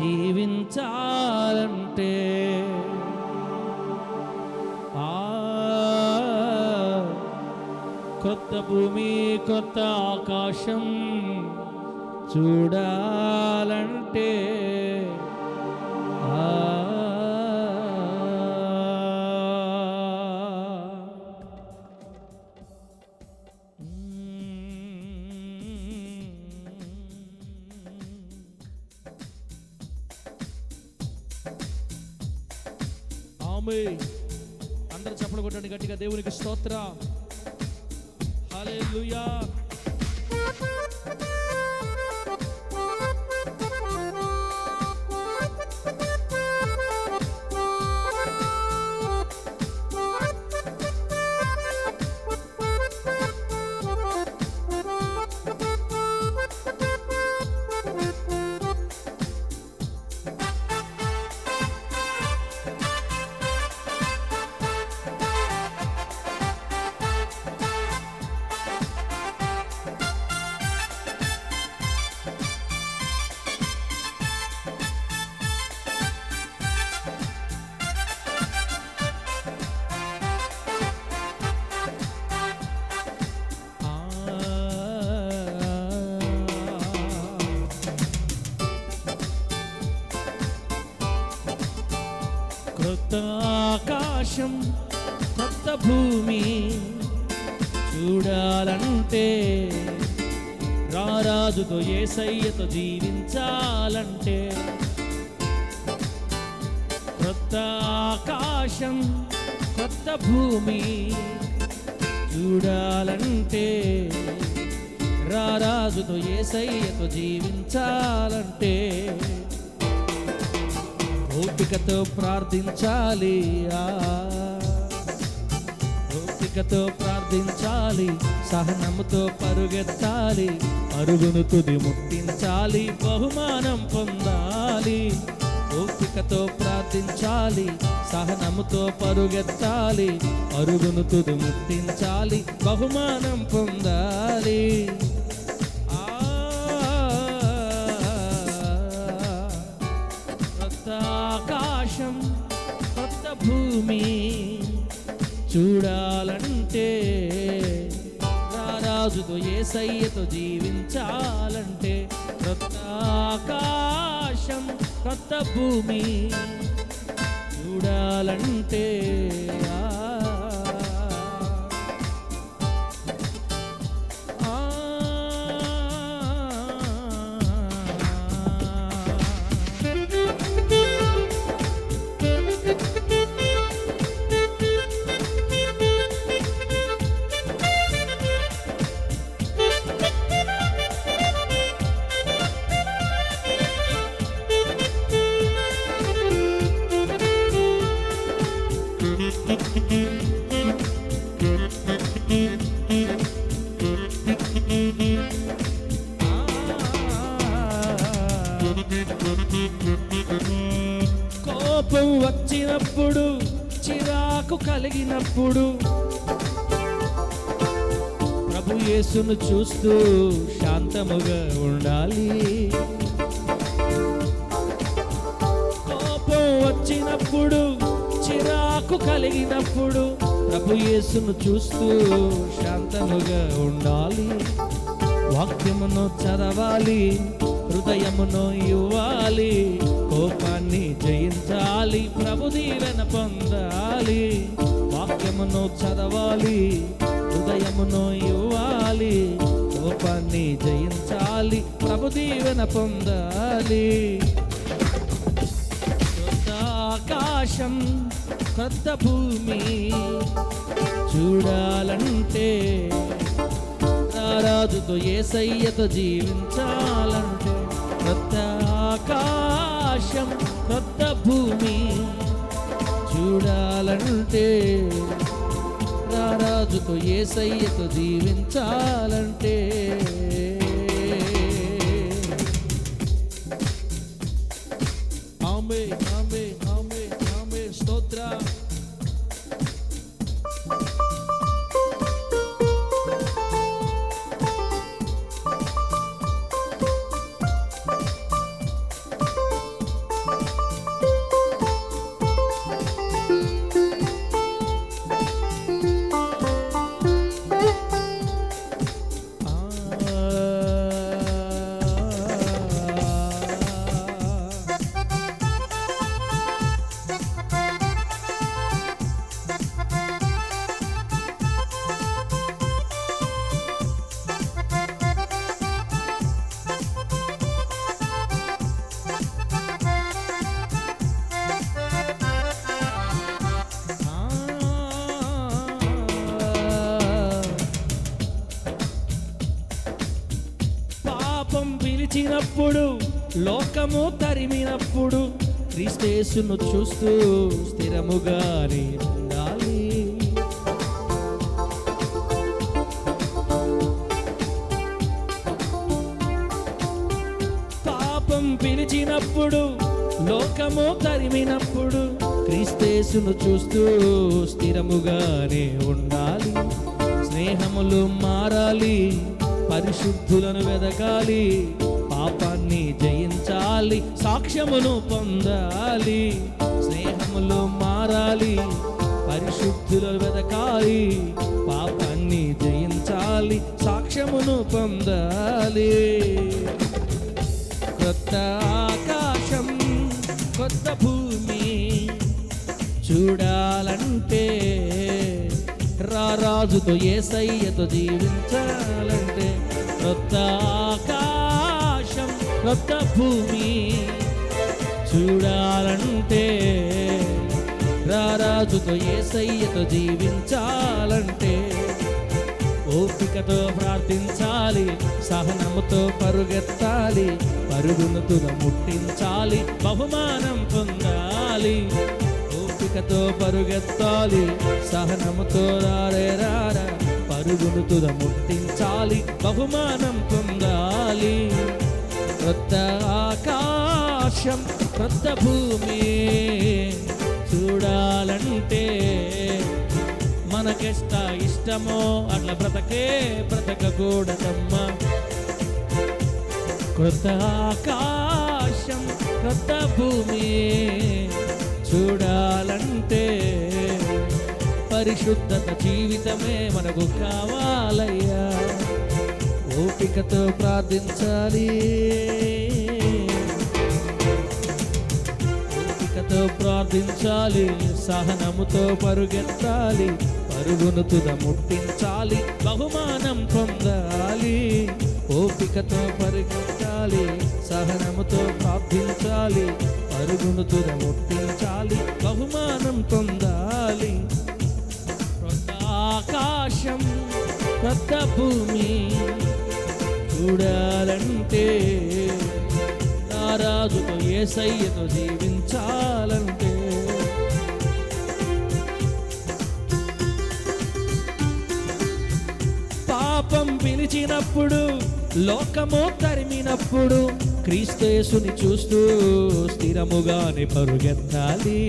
జీవించాలంటే ఆ కొత్త భూమి కొత్త ఆకాశం చూడాలంటే ఆ ఆమె అందరూ చెప్పడం కొట్టండి గట్టిగా. దేవునికి స్తోత్ర. హల్లెలూయా. కొత్త ఆకాశం కొత్త భూమి చూడాలంటే రారాజుతో ఏసయ్యతో జీవించాలంటే కొత్త ఆకాశం కొత్త భూమి చూడాలంటే రారాజుతో ఏసయ్యతో జీవించాలంటే ఓపికతో ప్రార్థించాలి ఓపికతో ప్రార్థించాలి సహనముతో పరుగెత్తాలి అరుగును తుది ముట్టించాలి బహుమానం పొందాలి. ఓపికతో ప్రార్థించాలి సహనముతో పరుగెత్తాలి అరుగును తుది ముట్టించాలి బహుమానం పొందాలి. భూమి చూడాలంటే రారాజుతో ఏసయ్యతో జీవించాలంటే కొత్త ఆకాశం కొత్త భూమి. చూడాలంటే కోపం వచ్చినప్పుడు చిరాకు కలిగినప్పుడు ప్రభు యేసును చూస్తూ శాంతముగా ఉండాలి. కోపం వచ్చినప్పుడు చిరాకు కలిగినప్పుడు ప్రభు యేసును చూస్తూ శాంతముగా ఉండాలి. వాక్యమును చదవాలి. హృదయమును ఇవ్వాలి కోపాన్ని జయించాలి ప్రభు దీవెన పొందాలి. వాక్యమును చదవాలి హృదయమును ఇవ్వాలి కోపాన్ని జయించాలి ప్రభు దీవెన పొందాలి. కొత్త ఆకాశం కొత్త భూమి చూడాలంటే రారాజుతో ఏసయ్యతో జీవించాలంటే కొత్త ఆకాశం కొత్త భూమి చూడాలంటే రారాజుతో ఏసయ్యతో జీవించాలంటే ఆమె ఆమె పిలిచినప్పుడు లోకము తరిమినప్పుడు క్రీస్తేసును చూస్తూ స్థిరముగానే ఉండాలి పాపం పిలిచినప్పుడు లోకము తరిమినప్పుడు క్రీస్తేసును చూస్తూ స్థిరముగానే ఉండాలి. స్నేహములు మారాలి. పరిశుద్ధులను వెదకాలి పాపాన్ని జయించాలి సాక్ష్యమును పొందాలి స్నేహములో మారాలి పరిశుద్ధులను వెదకాలి పాపాన్ని జయించాలి సాక్ష్యమును పొందాలి. కొత్త ఆకాశం కొత్త భూమి చూడాలంటే రారాజుతో ఏసయ్యతో జీవించాలంటే కొత్త ఆకాశం కొత్త భూమి చూడాలంటే రారాజుతో ఏసయ్యతో జీవించాలంటే ఓపికతో ప్రార్థించాలి సహనముతో పరుగెత్తాలి పరుగును తుద ముట్టించాలి బహుమానం పొందాలి. ఓపికతో పరుగెత్తాలి సహనముతో రారే రారా. పరుగును తుద ముట్టించాలి బహుమానం పొందాలి. కొత్త ఆకాశం కొత్త భూమి చూడాలంటే మనకెష్ట ఇష్టమో అట్లా బ్రతకే బ్రతకకూడదమ్మా. కొత్త ఆకాశం కొత్త భూమి చూడాలంటే పరిశుద్ధత జీవితమే మనకు కావాలయ్యా. ఓపికతో ప్రార్థించాలి. ఓపికతో ప్రార్థించాలి. సహనముతో పరుగెత్తాలి. పరుగును తుద ముట్టించాలి. బహుమానం పొందాలి. ఓపికతో పరిగెత్తాలి. సహనముతో ప్రార్థించాలి. పరుగును తుద ముట్టించాలి. బహుమానం పొందాలి. ఆకాశం కొత్త భూమి చూడాలంటే రారాజుతో ఏసయ్యతో జీవించాలంటే. పాపం పిలిచినప్పుడు లోకము తరిమినప్పుడు క్రీస్తేసుని చూస్తూ స్థిరముగానే పరుగెత్తాలి.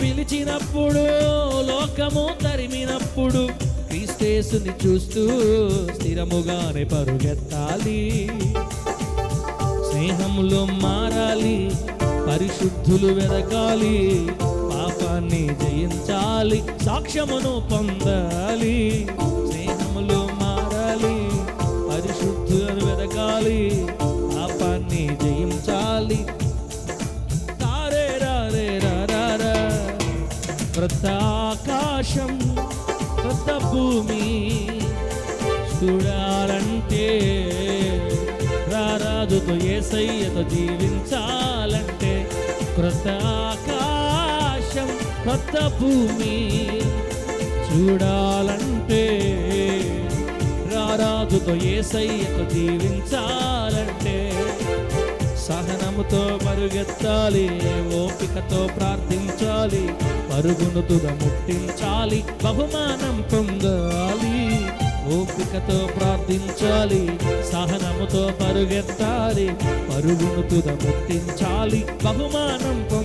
పిలిచినప్పుడు లోకము తరిమినప్పుడు క్రీస్తేసుని చూస్తూ స్థిరముగానే పరుగెత్తాలి. స్నేహములో మారాలి పరిశుద్ధులు వెదకాలి పాపాన్ని జయించాలి సాక్ష్యమును పొందాలి. స్నేహములో మారాలి పరిశుద్ధులను వెదకాలి పాపాన్ని జయించాలి క్రొత్త ఆకాశం క్రొత్త భూమి చూడాలంటే రారాజుతో ఏసయ్యతో జీవించాలంటే క్రొత్త ఆకాశం క్రొత్త భూమి చూడాలంటే రారాజుతో ఏసయ్యతో జీవించాలంటే సహనముతో పరుగెత్తాలి ఓపికతో ప్రార్థించాలి పరుగును తుద ముట్టించాలి బహుమానం పొందాలి. ఓపికతో ప్రార్థించాలి సహనముతో పరుగెత్తాలి పరుగును తుద ముట్టించాలి బహుమానం పొందాలి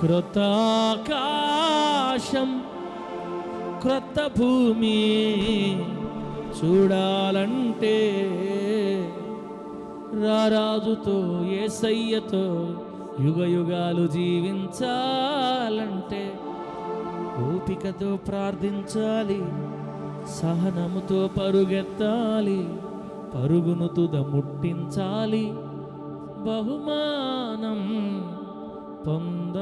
క్రొత్త క్రొత్త భూమి చూడాలంటే రారాజుతో ఏసయ్యతో యుగ యుగాలు జీవించాలంటే ఓపికతో ప్రార్థించాలి సహనముతో పరుగెత్తాలి పరుగును తుద ముట్టించాలి బహుమానం పొందాలి.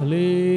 హలేలుయా